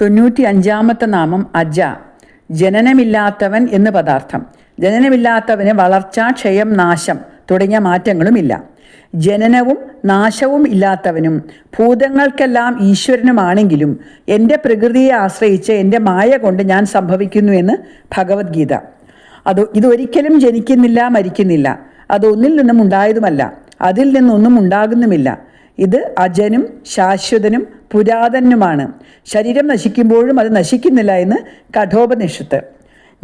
തൊണ്ണൂറ്റി അഞ്ചാമത്തെ നാമം അജ. ജനനമില്ലാത്തവൻ എന്ന് പദാർത്ഥം. ജനനമില്ലാത്തവന് വളർച്ച ക്ഷയം നാശം തുടങ്ങിയ മാറ്റങ്ങളുമില്ല. ജനനവും നാശവും ഇല്ലാത്തവനും ഭൂതങ്ങൾക്കെല്ലാം ഈശ്വരനുമാണെങ്കിലും എന്റെ പ്രകൃതിയെ ആശ്രയിച്ച് എന്റെ മായ കൊണ്ട് ഞാൻ സംഭവിക്കുന്നു എന്ന് ഭഗവത്ഗീത. അത് ഇതൊരിക്കലും ജനിക്കുന്നില്ല മരിക്കുന്നില്ല. അതൊന്നിൽ നിന്നും ഉണ്ടായതുമല്ല. അതിൽ നിന്നൊന്നും ഉണ്ടാകുന്നുമില്ല. ഇത് അജനും ശാശ്വതനും പുരാതനുമാണ്. ശരീരം നശിക്കുമ്പോഴും അത് നശിക്കുന്നില്ല എന്ന് കഠോപനിഷത്ത്.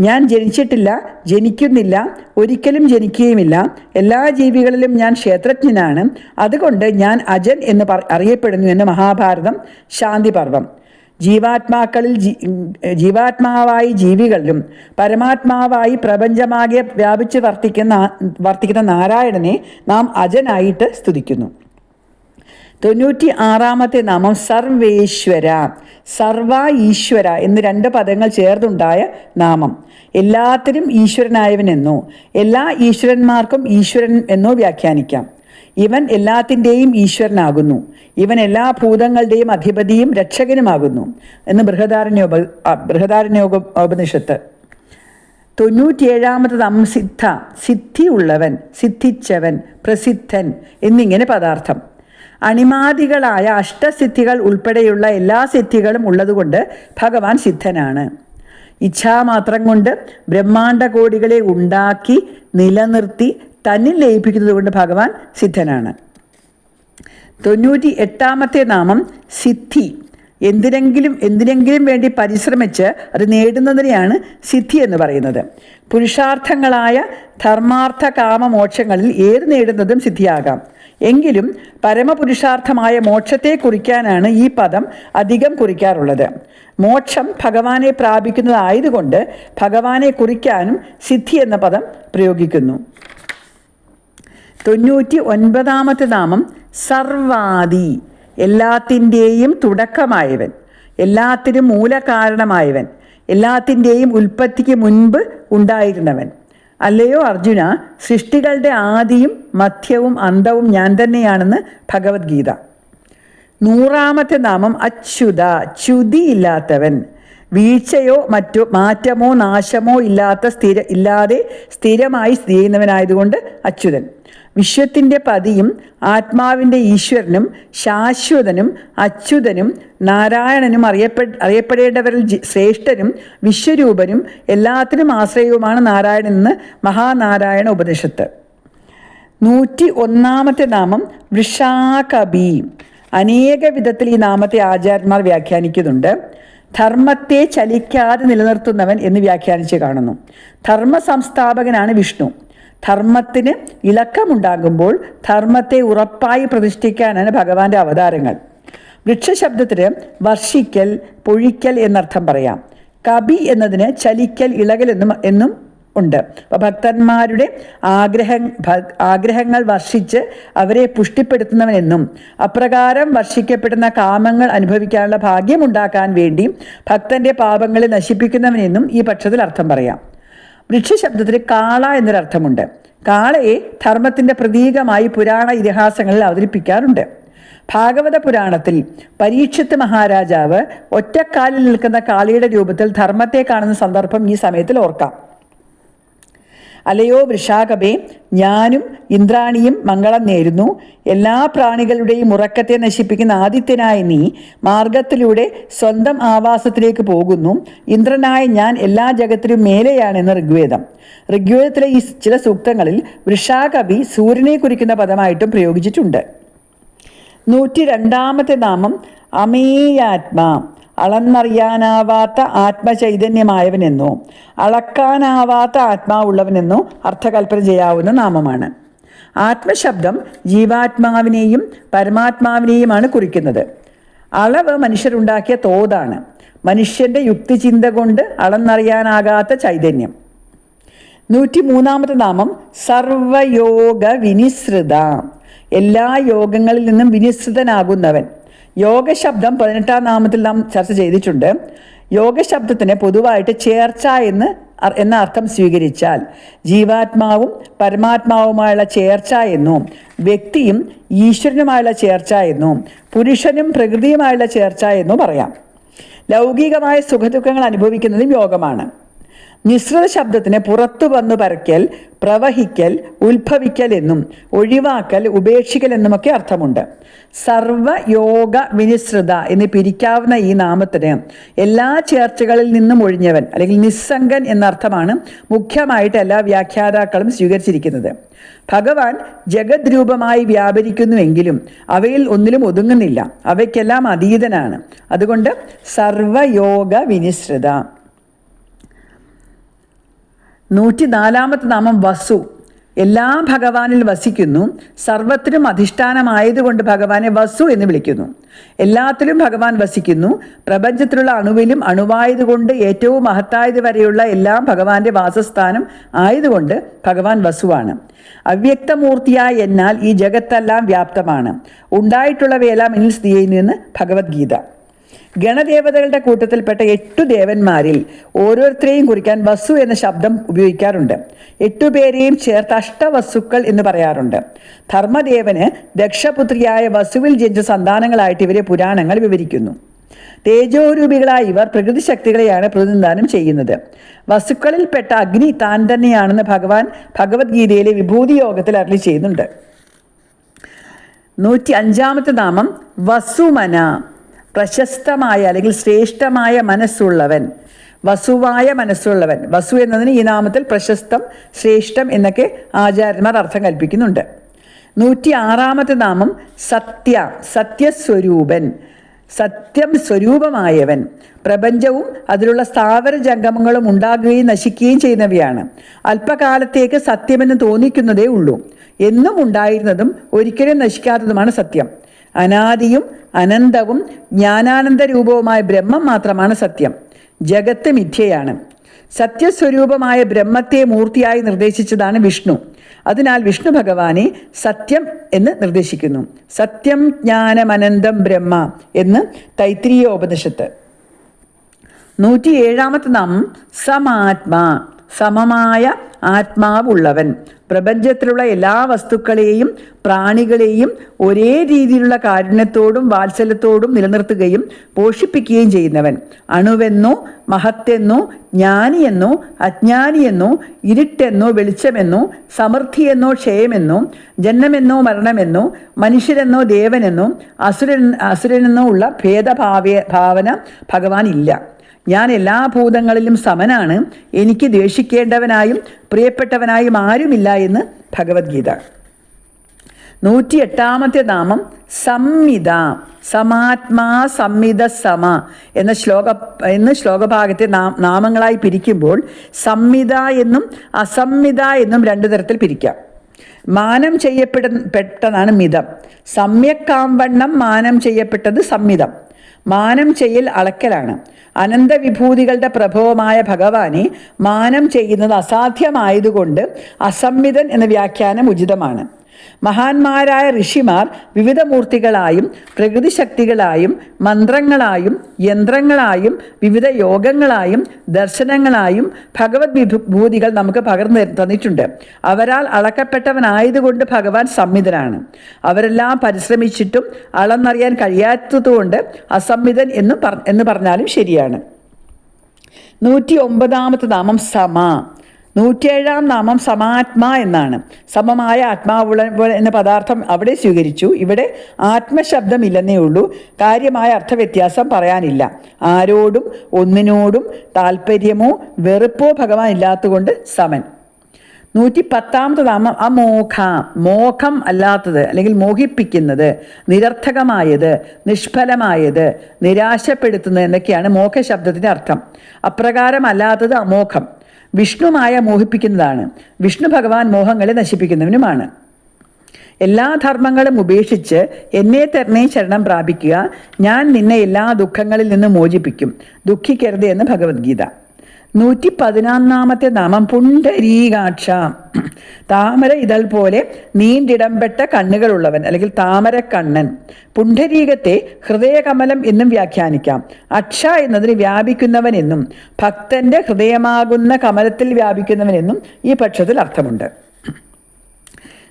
ഞാൻ ജനിച്ചിട്ടില്ല ജനിക്കുന്നില്ല ഒരിക്കലും ജനിക്കുകയുമില്ല. എല്ലാ ജീവികളിലും ഞാൻ ക്ഷേത്രജ്ഞനാണ്. അതുകൊണ്ട് ഞാൻ അജൻ എന്ന് അറിയപ്പെടുന്നു എന്ന് മഹാഭാരതം ശാന്തിപർവം. ജീവാത്മാക്കളിൽ ജീവാത്മാവായി ജീവികളിലും പരമാത്മാവായി പ്രപഞ്ചമാകെ വ്യാപിച്ച് വർത്തിക്കുന്ന വർത്തിക്കുന്ന നാരായണനെ നാം അജനായിട്ട് സ്തുതിക്കുന്നു. തൊണ്ണൂറ്റി ആറാമത്തെ നാമം സർവേശ്വര സർവ ഈശ്വര എന്ന് രണ്ട് പദങ്ങൾ ചേർന്നുണ്ടായ നാമം. എല്ലാത്തിനും ഈശ്വരനായവനെന്നോ എല്ലാ ഈശ്വരന്മാർക്കും ഈശ്വരൻ എന്നോ വ്യാഖ്യാനിക്കാം. ഇവൻ എല്ലാത്തിന്റെയും ഈശ്വരനാകുന്നു. ഇവൻ എല്ലാ ഭൂതങ്ങളുടെയും അധിപതിയും രക്ഷകനുമാകുന്നു എന്ന് ബൃഹദാരണ്യോപ ബൃഹദാരണ്യോപ ഉപനിഷത്ത്. തൊണ്ണൂറ്റിയേഴാമത് സിദ്ധ സിദ്ധിയുള്ളവൻ സിദ്ധിച്ചവൻ പ്രസിദ്ധൻ എന്നിങ്ങനെ പദാർത്ഥം. അണിമാദികളായ അഷ്ടസിദ്ധികൾ ഉൾപ്പെടെയുള്ള എല്ലാ സിദ്ധികളും ഉള്ളതുകൊണ്ട് ഭഗവാൻ സിദ്ധനാണ്. ഇച്ഛാമാത്രം കൊണ്ട് ബ്രഹ്മാണ്ട കോടികളെ ഉണ്ടാക്കി നിലനിർത്തി തന്നിൽ ലയിപ്പിക്കുന്നത് കൊണ്ട് ഭഗവാൻ സിദ്ധനാണ്. തൊണ്ണൂറ്റി എട്ടാമത്തെ നാമം സിദ്ധി. എന്തിനെങ്കിലും എന്തിനെങ്കിലും വേണ്ടി പരിശ്രമിച്ച് അത് നേടുന്നതിനെയാണ് സിദ്ധി എന്ന് പറയുന്നത്. പുരുഷാർത്ഥങ്ങളായ ധർമാർത്ഥ കാമ മോക്ഷങ്ങളിൽ ഏത് നേടുന്നതും സിദ്ധിയാകാം. എങ്കിലും പരമപുരുഷാർത്ഥമായ മോക്ഷത്തെ കുറിക്കാനാണ് ഈ പദം അധികം കുറിക്കാറുള്ളത്. മോക്ഷം ഭഗവാനെ പ്രാപിക്കുന്നതായതുകൊണ്ട് ഭഗവാനെ കുറിക്കാനും സിദ്ധി എന്ന പദം പ്രയോഗിക്കുന്നു. തൊണ്ണൂറ്റി ഒൻപതാമത്തെ നാമം സർവാദി. എല്ലാത്തിന്റെയും തുടക്കമായവൻ. എല്ലാത്തിനും മൂലകാരണമായവൻ. എല്ലാത്തിന്റെയും ഉൽപ്പത്തിക്ക് മുൻപ് ഉണ്ടായിരുന്നവൻ. അല്ലയോ അർജുന? സൃഷ്ടികളുടെ ആദിയും മധ്യവും അന്തവും ഞാൻ തന്നെയാണെന്ന് ഭഗവത്ഗീത. നൂറാമത്തെ നാമം അച്യുത. ച്യുതിയില്ലാത്തവൻ വീഴ്ചയോ മറ്റു മാറ്റമോ നാശമോ ഇല്ലാത്ത സ്ഥിര ഇല്ലാതെ സ്ഥിരമായി സ്ഥിതി ചെയ്യുന്നവനായതുകൊണ്ട് അച്യുതൻ. വിശ്വത്തിന്റെ പതിയും ആത്മാവിന്റെ ഈശ്വരനും ശാശ്വതനും അച്യുതനും നാരായണനും അറിയപ്പെ അറിയപ്പെടേണ്ടവരിൽ ശ്രേഷ്ഠനും വിശ്വരൂപനും എല്ലാത്തിനും ആശ്രയവുമാണ് നാരായണൻ എന്ന് മഹാനാരായണ ഉപനിഷത്ത്. നൂറ്റി ഒന്നാമത്തെ നാമം വൃഷാകബി. അനേക വിധത്തിൽ ഈ നാമത്തെ ആചാര്യന്മാർ വ്യാഖ്യാനിക്കുന്നുണ്ട്. ധർമ്മത്തെ ചലിക്കാതെ നിലനിർത്തുന്നവൻ എന്ന് വ്യാഖ്യാനിച്ച് കാണുന്നു. ധർമ്മ സംസ്ഥാപകനാണ് വിഷ്ണു. ധർമ്മത്തിന് ഇളക്കമുണ്ടാകുമ്പോൾ ധർമ്മത്തെ ഉറപ്പായി പ്രതിഷ്ഠിക്കാനാണ് ഭഗവാന്റെ അവതാരങ്ങൾ. വൃക്ഷശബ്ദത്തിന് വർഷിക്കൽ പൊഴിക്കൽ എന്നർത്ഥം പറയാം. കബി എന്നതിന് ചലിക്കൽ ഇളകൽ എന്നും എന്നും ഉണ്ട്. അപ്പോൾ ഭക്തന്മാരുടെ ആഗ്രഹ ആഗ്രഹങ്ങൾ വർഷിച്ച് അവരെ പുഷ്ടിപ്പെടുത്തുന്നവനെന്നും അപ്രകാരം വർഷിക്കപ്പെടുന്ന കാമങ്ങൾ അനുഭവിക്കാനുള്ള ഭാഗ്യം ഉണ്ടാക്കാൻ വേണ്ടി ഭക്തന്റെ പാപങ്ങളെ നശിപ്പിക്കുന്നവനെന്നും ഈ പക്ഷത്തിൽ അർത്ഥം പറയാം. വൃക്ഷശബ്ദത്തിന് കാള എന്നൊരർത്ഥമുണ്ട്. കാളയെ ധർമ്മത്തിന്റെ പ്രതീകമായി പുരാണ ഇതിഹാസങ്ങളിൽ അവതരിപ്പിക്കാറുണ്ട്. ഭാഗവത പുരാണത്തിൽ പരീക്ഷത്ത് മഹാരാജാവ് ഒറ്റക്കാലിൽ നിൽക്കുന്ന കാളിയുടെ രൂപത്തിൽ ധർമ്മത്തെ കാണുന്ന സന്ദർഭം ഈ സമയത്തിൽ ഓർക്കാം. അലയോ വൃഷാകപേ ഞാനും ഇന്ദ്രാണിയും മംഗളം നേരുന്നു. എല്ലാ പ്രാണികളുടെയും ഉറക്കത്തെ നശിപ്പിക്കുന്ന ആദിത്യനായ നീ മാർഗത്തിലൂടെ സ്വന്തം ആവാസത്തിലേക്ക് പോകുന്നു. ഇന്ദ്രനായ ഞാൻ എല്ലാ ജഗത്തിലും മേലെയാണെന്ന് ഋഗ്വേദം. ഋഗ്വേദത്തിലെ ഈ ചില സൂക്തങ്ങളിൽ വൃഷാകവി സൂര്യനെ കുറിക്കുന്ന പദമായിട്ടും പ്രയോഗിച്ചിട്ടുണ്ട്. നൂറ്റി രണ്ടാമത്തെ നാമം അമേയാത്മാ. അളന്നറിയാനാവാത്ത ആത്മചൈതന്യമായവനെന്നോ അളക്കാനാവാത്ത ആത്മാവുള്ളവനെന്നോ അർത്ഥകൽപ്പന ചെയ്യാവുന്ന നാമമാണ്. ആത്മശബ്ദം ജീവാത്മാവിനെയും പരമാത്മാവിനെയുമാണ് കുറിക്കുന്നത്. അളവ് മനുഷ്യരുണ്ടാക്കിയ തോതാണ്. മനുഷ്യന്റെ യുക്തിചിന്ത കൊണ്ട് അളന്നറിയാനാകാത്ത ചൈതന്യം. നൂറ്റി മൂന്നാമത്തെ നാമം സർവയോഗ വിനിസൃത എല്ലാ യോഗങ്ങളിൽ നിന്നും വിനിസൃതനാകുന്നവൻ. യോഗശബ്ദം പതിനെട്ടാം നാമത്തിൽ നാം ചർച്ച ചെയ്തിട്ടുണ്ട്. യോഗ യോഗശബ്ദത്തിന് പൊതുവായിട്ട് ചേർച്ച എന്ന് എന്ന അർത്ഥം സ്വീകരിച്ചാൽ ജീവാത്മാവും പരമാത്മാവുമായുള്ള ചേർച്ച എന്നും വ്യക്തിയും ഈശ്വരനുമായുള്ള ചേർച്ച എന്നും പുരുഷനും പ്രകൃതിയുമായുള്ള ചേർച്ച എന്നും പറയാം. ലൗകികമായ സുഖദുഃഖങ്ങൾ അനുഭവിക്കുന്നതും യോഗമാണ്. മിശ്രിത ശബ്ദത്തിന് പുറത്തു വന്നു പരക്കൽ പ്രവഹിക്കൽ ഉത്ഭവിക്കൽ എന്നും ഒഴിവാക്കൽ ഉപേക്ഷിക്കൽ എന്നുമൊക്കെ അർത്ഥമുണ്ട്. സർവയോഗ വിനിശ്രിത എന്ന് പിരിക്കാവുന്ന ഈ നാമത്തിന് എല്ലാ ചേർച്ചകളിൽ നിന്നും ഒഴിഞ്ഞവൻ അല്ലെങ്കിൽ നിസ്സംഗൻ എന്നർത്ഥമാണ് മുഖ്യമായിട്ട് എല്ലാ വ്യാഖ്യാതാക്കളും സ്വീകരിച്ചിരിക്കുന്നത്. ഭഗവാൻ ജഗത് രൂപമായി വ്യാപരിക്കുന്നുവെങ്കിലും അവയിൽ ഒന്നിലും ഒതുങ്ങുന്നില്ല. അവയ്ക്കെല്ലാം അതീതനാണ്. അതുകൊണ്ട് സർവയോഗ വിനിശ്രിത നൂറ്റി നാലാമത്തെ നാമം വസു. എല്ലാം ഭഗവാനിൽ വസിക്കുന്നു. സർവത്തിനും അധിഷ്ഠാനമായതുകൊണ്ട് ഭഗവാനെ വസു എന്ന് വിളിക്കുന്നു. എല്ലാത്തിലും ഭഗവാൻ വസിക്കുന്നു. പ്രപഞ്ചത്തിലുള്ള അണുവിലും അണുവായതുകൊണ്ട് ഏറ്റവും മഹത്തായത് വരെയുള്ള എല്ലാം ഭഗവാന്റെ വാസസ്ഥാനം ആയതുകൊണ്ട് ഭഗവാൻ വസുവാണ്. അവ്യക്തമൂർത്തിയായ എന്നാൽ ഈ ജഗത്തെല്ലാം വ്യാപ്തമാണ്. ഉണ്ടായിട്ടുള്ളവയെല്ലാം എന്നിൽ സ്ഥിതി ചെയ്യുന്നു എന്ന് ഭഗവത്ഗീത. ഗണദേവതകളുടെ കൂട്ടത്തിൽപ്പെട്ട എട്ടു ദേവന്മാരിൽ ഓരോരുത്തരെയും കുറിക്കാൻ വസു എന്ന ശബ്ദം ഉപയോഗിക്കാറുണ്ട്. എട്ടുപേരെയും ചേർത്ത് അഷ്ടവസ്തുക്കൾ എന്ന് പറയാറുണ്ട്. ധർമ്മദേവന് ദക്ഷപുത്രിയായ വസുവിൽ ജനിച്ച സന്താനങ്ങളായിട്ട് ഇവരെ പുരാണങ്ങൾ വിവരിക്കുന്നു. തേജോരൂപികളായ ഇവർ പ്രകൃതി ശക്തികളെയാണ് പ്രതിനിധാനം ചെയ്യുന്നത്. വസ്തുക്കളിൽപ്പെട്ട അഗ്നി താൻ തന്നെയാണെന്ന് ഭഗവാൻ ഭഗവത്ഗീതയിലെ വിഭൂതി യോഗത്തിൽ അരളി ചെയ്യുന്നുണ്ട്. നൂറ്റി അഞ്ചാമത്തെ നാമം വസുമന. പ്രശസ്തമായ അല്ലെങ്കിൽ ശ്രേഷ്ഠമായ മനസ്സുള്ളവൻ വസുവായ മനസ്സുള്ളവൻ. വസു എന്നതിന് ഈ നാമത്തിൽ പ്രശസ്തം ശ്രേഷ്ഠം എന്നൊക്കെ ആചാര്യന്മാർ അർത്ഥം കൽപ്പിക്കുന്നുണ്ട്. നൂറ്റി ആറാമത്തെ നാമം സത്യ സത്യസ്വരൂപൻ സത്യം സ്വരൂപമായവൻ. പ്രപഞ്ചവും അതിലുള്ള സ്ഥാവര ജംഗമങ്ങളും ഉണ്ടാകുകയും നശിക്കുകയും ചെയ്യുന്നവയാണ്. അല്പകാലത്തേക്ക് സത്യമെന്ന് തോന്നിക്കുന്നതേ ഉള്ളൂ. എന്നും ഉണ്ടായിരുന്നതും ഒരിക്കലും നശിക്കാത്തതുമാണ് സത്യം. അനാദിയും അനന്തവും ജ്ഞാനാനന്ദ രൂപവുമായ ബ്രഹ്മം മാത്രമാണ് സത്യം. ജഗത്ത് മിഥ്യയാണ്. സത്യസ്വരൂപമായ ബ്രഹ്മത്തെ മൂർത്തിയായി നിർദ്ദേശിച്ചതാണ് വിഷ്ണു. അതിനാൽ വിഷ്ണു ഭഗവാനെ സത്യം എന്ന് നിർദ്ദേശിക്കുന്നു. സത്യം ജ്ഞാനമനന്തം ബ്രഹ്മ എന്ന് തൈത്രീയ ഉപനിഷത്ത്. നൂറ്റിയേഴാമത്തെ നാമം സമാത്മാ. സമമായ ആത്മാവുള്ളവൻ. പ്രപഞ്ചത്തിലുള്ള എല്ലാ വസ്തുക്കളെയും പ്രാണികളെയും ഒരേ രീതിയിലുള്ള കാരുണ്യത്തോടും വാത്സല്യത്തോടും നിലനിർത്തുകയും പോഷിപ്പിക്കുകയും ചെയ്യുന്നവൻ. അണുവെന്നോ മഹത്തെന്നോ ജ്ഞാനിയെന്നോ അജ്ഞാനിയെന്നോ ഇരുട്ടെന്നോ വെളിച്ചമെന്നോ സമൃദ്ധിയെന്നോ ക്ഷയമെന്നോ ജന്മമെന്നോ മരണമെന്നോ മനുഷ്യരെന്നോ ദേവനെന്നോ അസുരൻ അസുരനെന്നോ ഉള്ള ഭേദഭാവ ഭാവന ഭഗവാൻ ഇല്ല ഞാൻ എല്ലാ ഭൂതങ്ങളിലും സമനാണ്. എനിക്ക് ദേഷിക്കേണ്ടവനായും പ്രിയപ്പെട്ടവനായും ആരുമില്ല എന്ന് ഭഗവത്ഗീത. നൂറ്റി എട്ടാമത്തെ നാമം സംമിത. സമാത്മാ സംമിത സമ എന്ന ശ്ലോക എന്ന ശ്ലോകഭാഗത്തെ നാമങ്ങളായി പിരിക്കുമ്പോൾ സംമിത എന്നും അസംമിത എന്നും രണ്ടു തരത്തിൽ പിരിക്കാം. മാനം ചെയ്യപ്പെടു പെട്ടതാണ് മിതം. സമ്യക്കാംവണ്ണം മാനം ചെയ്യപ്പെട്ടത് സംമിതം. മാനം ചെയ്യൽ അളക്കലാണ്. അനന്തവിഭൂതികളുടെ പ്രഭവമായ ഭഗവാനെ മാനം ചെയ്യുന്നത് അസാധ്യമായതുകൊണ്ട് അസംമിതൻ എന്ന വ്യാഖ്യാനം ഉചിതമാണ്. മഹാന്മാരായ ഋഷിമാർ വിവിധ മൂർത്തികളായും പ്രകൃതിശക്തികളായും മന്ത്രങ്ങളായും യന്ത്രങ്ങളായും വിവിധ യോഗങ്ങളായും ദർശനങ്ങളായും ഭഗവത് വിഭൂതികൾ നമുക്ക് പകർന്നു തന്നിട്ടുണ്ട്. അവരാൽ അളക്കപ്പെട്ടവനായതുകൊണ്ട് ഭഗവാൻ സംമിതനാണ് അവരെല്ലാം പരിശ്രമിച്ചിട്ടും അളന്നറിയാൻ കഴിയാത്തതുകൊണ്ട് അസംമിതൻ എന്ന് എന്ന് പറഞ്ഞാലും ശരിയാണ്. നൂറ്റി ഒമ്പതാമത്തെ നാമം സമ. നൂറ്റിയേഴാം നാമം സമാത്മാ എന്നാണ്. സമമായ ആത്മാവുള്ള എന്ന പദാർത്ഥം അവിടെ സ്വീകരിച്ചു. ഇവിടെ ആത്മശബ്ദമില്ലെന്നേ ഉള്ളൂ. കാര്യമായ അർത്ഥവ്യത്യാസം പറയാനില്ല. ആരോടും ഒന്നിനോടും താല്പര്യമോ വെറുപ്പോ ഭഗവാൻ ഇല്ലാത്തതുകൊണ്ട് സമൻ. നൂറ്റി പത്താമത്തെ നാമം അമോഘ. മോഖം അല്ലാത്തത് അല്ലെങ്കിൽ മോഹിപ്പിക്കുന്നത് നിരർത്ഥകമായത് നിഷ്ഫലമായത് നിരാശപ്പെടുത്തുന്നത് എന്നൊക്കെയാണ് മോഖ ശബ്ദത്തിന്റെ അർത്ഥം. അപ്രകാരമല്ലാത്തത് അമോഘം. വിഷ്ണുമായ മോഹിപ്പിക്കുന്നതാണ്. വിഷ്ണു ഭഗവാൻ മോഹങ്ങളെ നശിപ്പിക്കുന്നവനുമാണ്. എല്ലാ ധർമ്മങ്ങളും ഉപേക്ഷിച്ച് എന്നെ തന്നെ ശരണം പ്രാപിക്കുക. ഞാൻ നിന്നെ എല്ലാ ദുഃഖങ്ങളിൽ നിന്നും മോചിപ്പിക്കും. ദുഃഖിക്കരുത് എന്ന് ഭഗവത്ഗീത. നൂറ്റി പതിനൊന്നാമത്തെ നാമം പുണ്ടരീകാക്ഷ താമര ഇതൽ പോലെ നീണ്ടിടംപെട്ട കണ്ണുകളുള്ളവൻ അല്ലെങ്കിൽ താമര കണ്ണൻ പുണ്ടരീകത്തെ ഹൃദയകമലം എന്നും വ്യാഖ്യാനിക്കാം. അക്ഷ എന്നതിന് വ്യാപിക്കുന്നവൻ എന്നും ഭക്തന്റെ ഹൃദയമാകുന്ന കമലത്തിൽ വ്യാപിക്കുന്നവൻ എന്നും ഈ പക്ഷത്തിൽ അർത്ഥമുണ്ട്.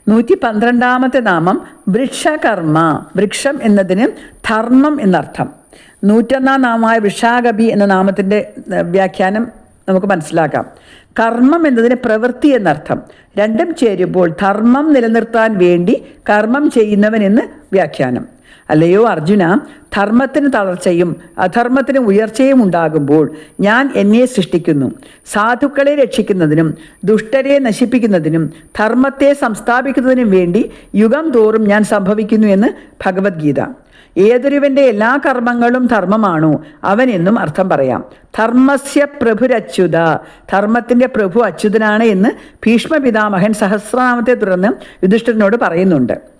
നൂറ്റി പന്ത്രണ്ടാമത്തെ നാമം വൃക്ഷകർമ്മ. വൃക്ഷം എന്നതിന് ധർമ്മം എന്നർത്ഥം. നൂറ്റൊന്നാം നാമമായ വൃഷാകബി എന്ന നാമത്തിന്റെ വ്യാഖ്യാനം നമുക്ക് മനസ്സിലാക്കാം. കർമ്മം എന്നതിന് പ്രവൃത്തി എന്നർത്ഥം. രണ്ടും ചേരുമ്പോൾ ധർമ്മം നിലനിർത്താൻ വേണ്ടി കർമ്മം ചെയ്യുന്നവൻ എന്ന് വ്യാഖ്യാനം. അല്ലയോ അർജുന ധർമ്മത്തിന് തളർച്ചയും അധർമ്മത്തിന് ഉയർച്ചയും ഉണ്ടാകുമ്പോൾ ഞാൻ എന്നെ സൃഷ്ടിക്കുന്നു. സാധുക്കളെ രക്ഷിക്കുന്നതിനും ദുഷ്ടരെ നശിപ്പിക്കുന്നതിനും ധർമ്മത്തെ സംസ്ഥാപിക്കുന്നതിനും വേണ്ടി യുഗം തോറും ഞാൻ സംഭവിക്കുന്നു എന്ന് ഭഗവത്ഗീത. ഏതൊരുവന്റെ എല്ലാ കർമ്മങ്ങളും ധർമ്മമാണോ അവൻ എന്നും അർത്ഥം പറയാം. ധർമ്മസ്യ പ്രഭുരച്യുത. ധർമ്മത്തിന്റെ പ്രഭു അച്യുതനാണ് എന്ന് ഭീഷ്മ പിതാമഹൻ സഹസ്രനാമത്തെ തുടർന്ന് യുധിഷ്ഠിരനോട് പറയുന്നുണ്ട്.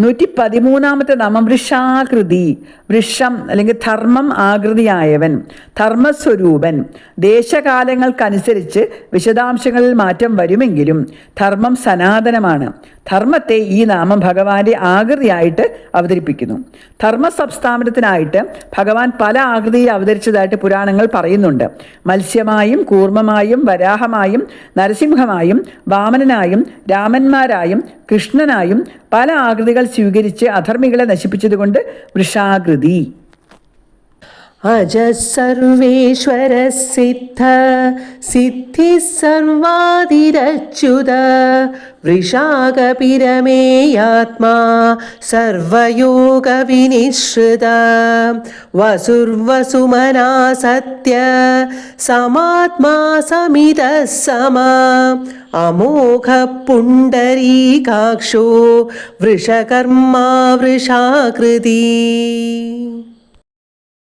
നൂറ്റി പതിമൂന്നാമത്തെ നാമം വൃഷാകൃതി. വൃഷം അല്ലെങ്കിൽ ധർമ്മം ആകൃതിയായവൻ ധർമ്മസ്വരൂപൻ. ദേശകാലങ്ങൾക്കനുസരിച്ച് വിശദാംശങ്ങളിൽ മാറ്റം വരുമെങ്കിലും ധർമ്മം സനാതനമാണ്. ധർമ്മത്തെ ഈ നാമം ഭഗവാന്റെ ആകൃതിയായിട്ട് അവതരിപ്പിക്കുന്നു. ധർമ്മ സംസ്ഥാപനത്തിനായിട്ട് ഭഗവാൻ പല ആകൃതിയിൽ അവതരിച്ചതായിട്ട് പുരാണങ്ങൾ പറയുന്നുണ്ട്. മത്സ്യമായും കൂർമ്മമായും വരാഹമായും നരസിംഹമായും വാമനനായും രാമന്മാരായും കൃഷ്ണനായും പല ആകൃതികൾ സ്വീകരിച്ച് അധർമ്മികളെ നശിപ്പിച്ചതുകൊണ്ട് വൃഷാകൃതി. अजः सर्वेश्वरः सिद्ध सिद्धिः सर्वादिरच्युत वृषाकपिरमेयात्मा सर्वयोगविनिश्रित वसुर्वसुमना सत्य समात्मा समितः समा अमोघः पुण्डरीकाक्षो वृषकर्मा वृषाकृती